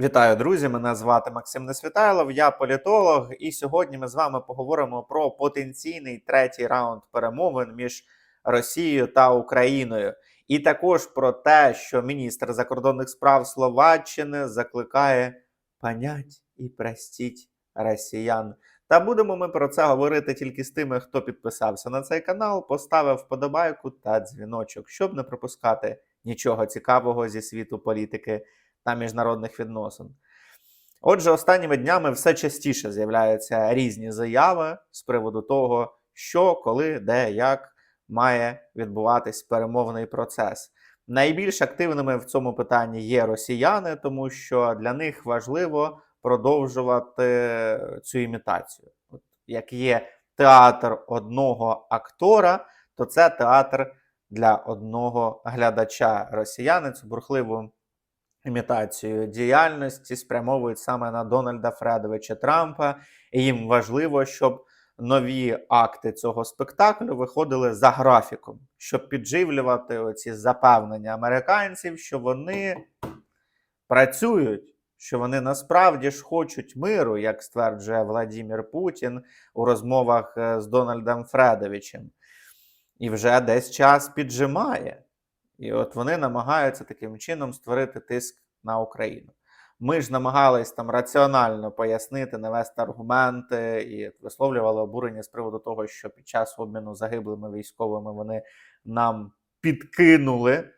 Вітаю, друзі! Мене звати Максим Несвітайлов, я політолог, і сьогодні ми з вами поговоримо про потенційний третій раунд перемовин між Росією та Україною, і також про те, що міністр закордонних справ Словаччини закликає понять і простіть росіян. Та будемо ми про це говорити тільки з тими, хто підписався на цей канал, поставив вподобайку та дзвіночок, щоб не пропускати нічого цікавого зі світу політики та міжнародних відносин. Отже, останніми днями все частіше з'являються різні заяви з приводу того, що, коли, де, як має відбуватись перемовний процес. Найбільш активними в цьому питанні є росіяни, тому що для них важливо продовжувати цю імітацію. От як є театр одного актора, то це театр для одного глядача. Росіяни цю бурхливу імітацію діяльності спрямовують саме на Дональда Фредовича Трампа, і їм важливо, щоб нові акти цього спектаклю виходили за графіком, щоб підживлювати оці запевнення американців, що вони працюють, що вони насправді ж хочуть миру, як стверджує Владимир Путін у розмовах е, з Дональдом Фредовичем. І вже десь час піджимає. І от вони намагаються таким чином створити тиск на Україну. Ми ж намагались там раціонально пояснити, навести аргументи і висловлювали обурення з приводу того, що під час обміну загиблими військовими вони нам підкинули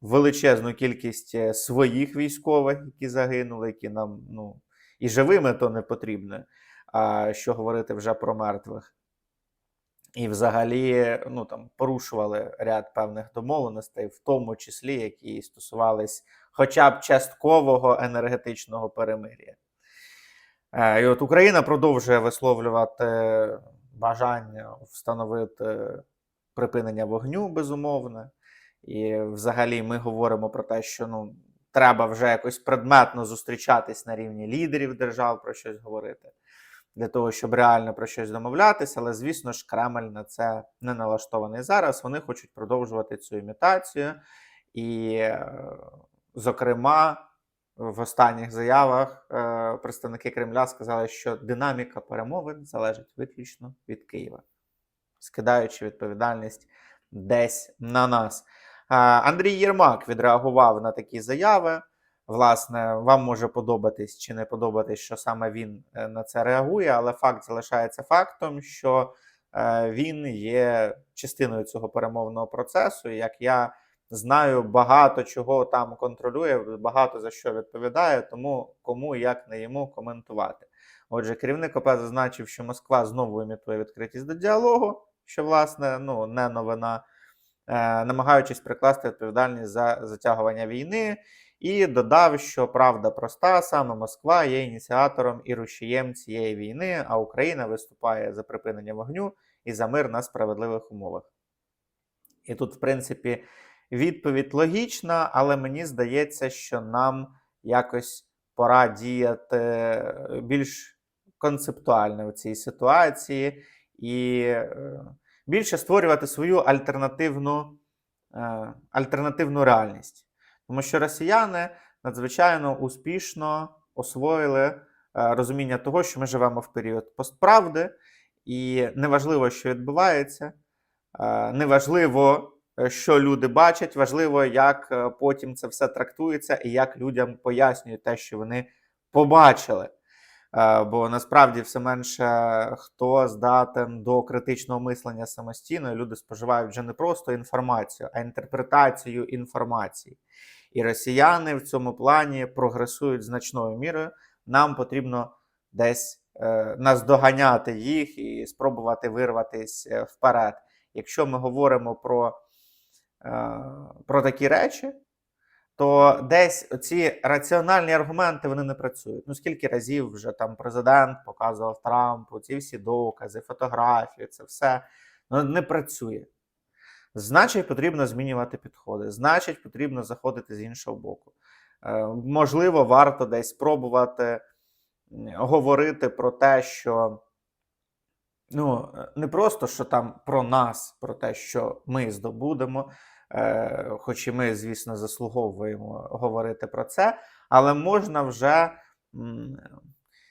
величезну кількість е, своїх військових, які загинули, які нам ну і живими то не потрібно. А що говорити вже про мертвих. І взагалі ну, там, порушували ряд певних домовленостей, в тому числі, які стосувались хоча б часткового енергетичного перемир'я. Е, І от Україна продовжує висловлювати бажання встановити припинення вогню, безумовне. І взагалі ми говоримо про те, що ну, треба вже якось предметно зустрічатись на рівні лідерів держав про щось говорити для того, щоб реально про щось домовлятися, але, звісно ж, Кремль на це не налаштований зараз. Вони хочуть продовжувати цю імітацію. І, е, зокрема, в останніх заявах е, представники Кремля сказали, що динаміка перемовин залежить виключно від Києва, скидаючи відповідальність десь на нас. Е, Андрій Єрмак відреагував на такі заяви. Власне, вам може подобатись чи не подобатись, що саме він е, на це реагує, але факт залишається фактом, що е, він є частиною цього перемовного процесу. Як я знаю, багато чого там контролює, багато за що відповідає, тому кому як не йому коментувати. Отже, керівник ОП зазначив, що Москва знову імітує відкритість до діалогу, що власне ну не новина, е, намагаючись прикласти відповідальність за затягування війни. І додав, що правда проста, саме Москва є ініціатором і рушієм цієї війни, а Україна виступає за припинення вогню і за мир на справедливих умовах. І тут, в принципі, відповідь логічна, але мені здається, що нам якось пора діяти більш концептуально в цій ситуації і е, більше створювати свою альтернативну, е, альтернативну реальність. Тому що росіяни надзвичайно успішно освоїли е, розуміння того, що ми живемо в період постправди, і неважливо, що відбувається, е, неважливо, е, що люди бачать, важливо, як потім це все трактується і як людям пояснюють те, що вони побачили. Бо насправді все менше хто здатен до критичного мислення самостійно, люди споживають вже не просто інформацію, а інтерпретацію інформації. І росіяни в цьому плані прогресують значною мірою. Нам потрібно десь е, наздоганяти їх і спробувати вирватися е, вперед. Якщо ми говоримо про, е, про такі речі, то десь ці раціональні аргументи вони не працюють. Ну скільки разів вже там президент показував Трампу ці всі докази, фотографії, це все ну, не працює. Значить, потрібно змінювати підходи. Значить, потрібно заходити з іншого боку. Е, можливо, варто десь спробувати говорити про те, що ну, не просто що там про нас, про те, що ми здобудемо, е, хоч і ми, звісно, заслуговуємо говорити про це, але можна вже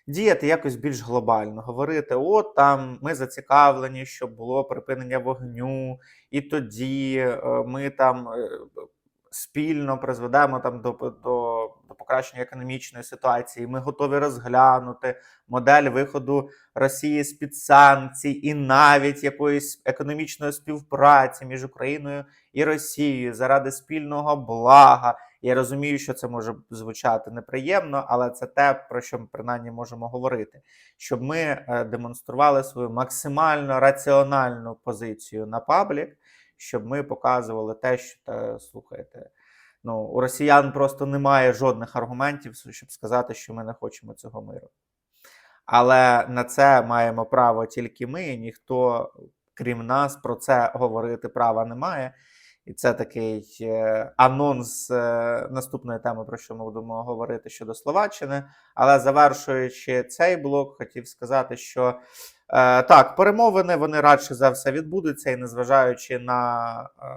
діяти якось більш глобально, говорити: от там ми зацікавлені, щоб було припинення вогню, і тоді е, ми там. е, Спільно призведемо там до, до, до покращення економічної ситуації. Ми готові розглянути модель виходу Росії з під санкцій і навіть якоїсь економічної співпраці між Україною і Росією заради спільного блага. Я розумію, що це може звучати неприємно, але це те, про що ми принаймні можемо говорити. Щоб ми е, демонстрували свою максимально раціональну позицію на паблік, щоб ми показували те, що та, слухайте. Ну, у росіян просто немає жодних аргументів, щоб сказати, що ми не хочемо цього миру. Але на це маємо право тільки ми, ніхто, крім нас, про це говорити права не має. І це такий е, анонс е, наступної теми, про що ми будемо говорити щодо Словаччини. Але завершуючи цей блок, хотів сказати, що е, так, перемовини вони радше за все відбудуться, і незважаючи на е,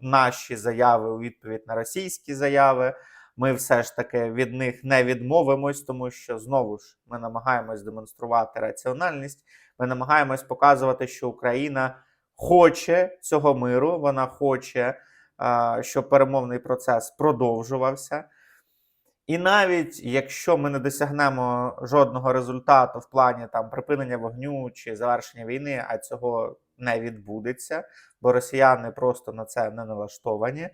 наші заяви у відповідь на російські заяви, ми все ж таки від них не відмовимось, тому що знову ж ми намагаємось демонструвати раціональність. Ми намагаємось показувати, що Україна хоче цього миру, вона хоче, щоб перемовний процес продовжувався. І навіть якщо ми не досягнемо жодного результату в плані там припинення вогню чи завершення війни, а цього не відбудеться, бо росіяни просто на це не налаштовані.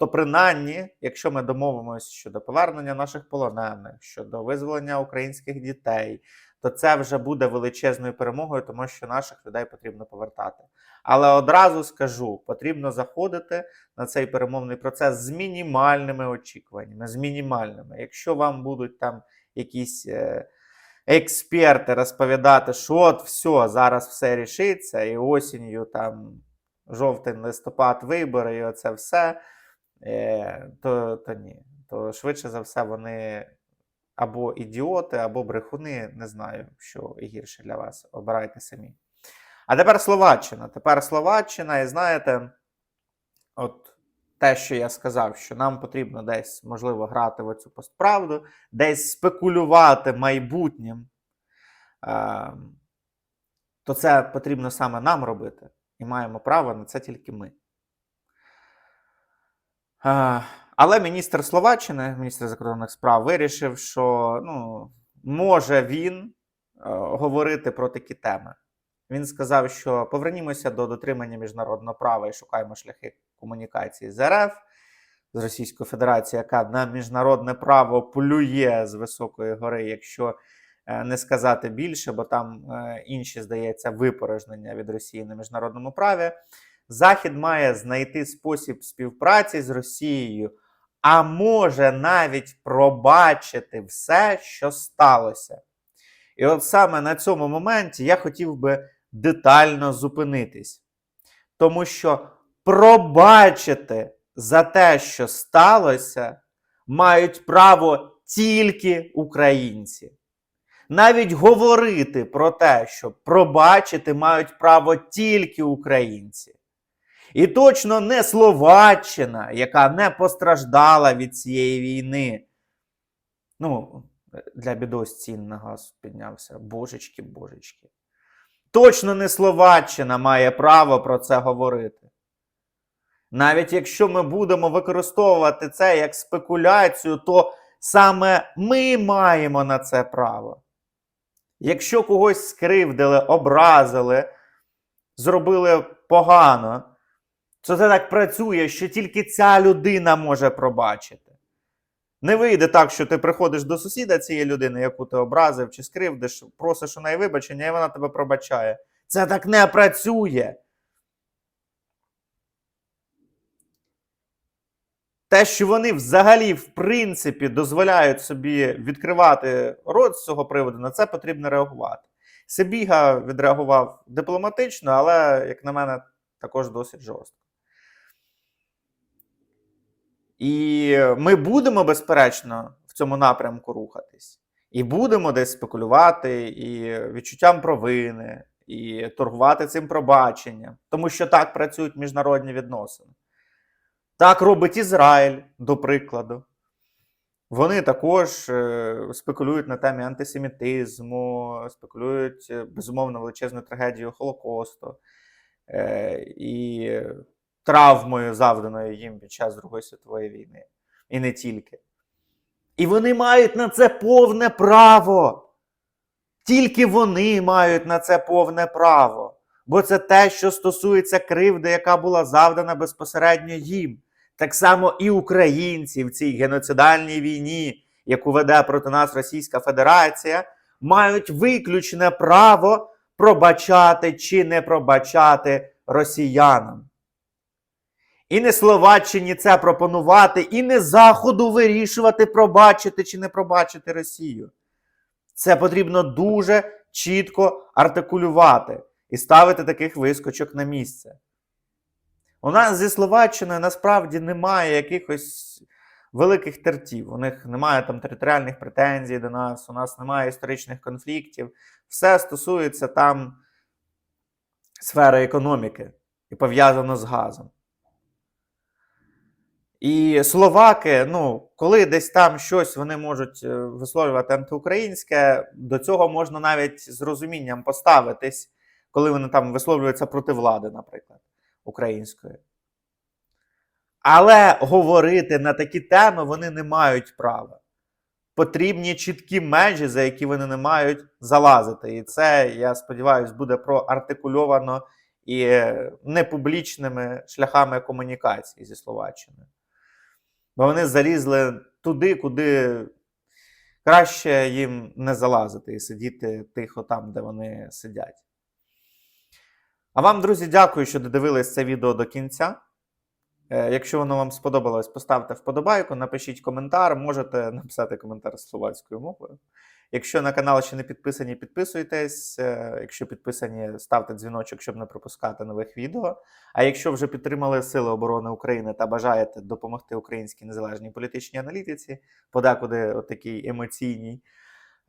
То принаймні, якщо ми домовимося щодо повернення наших полонених, щодо визволення українських дітей, то це вже буде величезною перемогою, тому що наших людей потрібно повертати. Але одразу скажу: потрібно заходити на цей перемовний процес з мінімальними очікуваннями. З мінімальними. Якщо вам будуть там якісь е, експерти розповідати, що от все, зараз все рішиться, і осінню там жовтень, листопад, вибори, і оце все, е, то, то ні. То швидше за все вони або ідіоти, або брехуни. Не знаю, що гірше для вас. Обирайте самі. А тепер Словаччина. Тепер Словаччина, і знаєте, от те, що я сказав, що нам потрібно десь, можливо, грати в цю постправду, десь спекулювати майбутнім, е, то це потрібно саме нам робити. І маємо право на це тільки ми. Але міністр Словаччини, міністр закордонних справ, вирішив, що ну, може він е, говорити про такі теми. Він сказав, що повернімося до дотримання міжнародного права і шукаємо шляхи комунікації з РФ, з Російською Федерацією, яка на міжнародне право плює з високої гори, якщо е, не сказати більше, бо там е, інші, здається, випорожнення від Росії на міжнародному праві. Захід має знайти спосіб співпраці з Росією, а може навіть пробачити все, що сталося. І от саме на цьому моменті я хотів би детально зупинитись. Тому що пробачити за те, що сталося, мають право тільки українці. Навіть говорити про те, що пробачити мають право тільки українці. І точно не Словаччина, яка не постраждала від цієї війни. Ну, для бідос цін на газ піднявся. Божечки, божечки. Точно не Словаччина має право про це говорити. Навіть якщо ми будемо використовувати це як спекуляцію, то саме ми маємо на це право. Якщо когось скривдили, образили, зробили погано, це так працює, що тільки ця людина може пробачити. Не вийде так, що ти приходиш до сусіда цієї людини, яку ти образив чи скривдиш, просиш у неї вибачення, і вона тебе пробачає. Це так не працює. Те, що вони взагалі, в принципі, дозволяють собі відкривати рот з цього приводу, на це потрібно реагувати. Себіга відреагував дипломатично, але, як на мене, також досить жорстко. І ми будемо, безперечно, в цьому напрямку рухатись. І будемо десь спекулювати, і відчуттям провини, і торгувати цим пробаченням, тому що так працюють міжнародні відносини. Так робить Ізраїль, до прикладу. Вони також е, спекулюють на темі антисемітизму, спекулюють безумовно величезною трагедією Холокосту е, і травмою, завданою їм під час Другої світової війни. І не тільки. І вони мають на це повне право. Тільки вони мають на це повне право. Бо це те, що стосується кривди, яка була завдана безпосередньо їм. Так само і українці в цій геноцидальній війні, яку веде проти нас Російська Федерація, мають виключне право пробачати чи не пробачати росіянам. І не Словаччині це пропонувати, і не Заходу вирішувати, пробачити чи не пробачити Росію. Це потрібно дуже чітко артикулювати і ставити таких вискочок на місце. У нас зі Словаччиною насправді немає якихось великих тертів. У них немає там територіальних претензій до нас, у нас немає історичних конфліктів. Все стосується там сфери економіки і пов'язано з газом. І словаки, ну, коли десь там щось вони можуть е, висловлювати антиукраїнське, до цього можна навіть з розумінням поставитись, коли вони там висловлюються проти влади, наприклад, української. Але говорити на такі теми вони не мають права. Потрібні чіткі межі, за які вони не мають залазити. І це, я сподіваюся, буде проартикульовано і непублічними шляхами комунікації зі Словаччиною. Бо вони залізли туди, куди краще їм не залазити і сидіти тихо там, де вони сидять. А вам, друзі, дякую, що додивились це відео до кінця. Е, Якщо воно вам сподобалось, поставте вподобайку, напишіть коментар, можете написати коментар словацькою мовою. Якщо на канал ще не підписані, підписуйтесь. Е, Якщо підписані, ставте дзвіночок, щоб не пропускати нових відео. А якщо вже підтримали Сили оборони України та бажаєте допомогти українській незалежній політичній аналітиці, подекуди такій емоційній,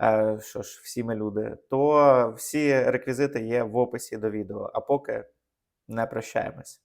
е, що ж, всі ми люди, то всі реквізити є в описі до відео. А поки не прощаємось.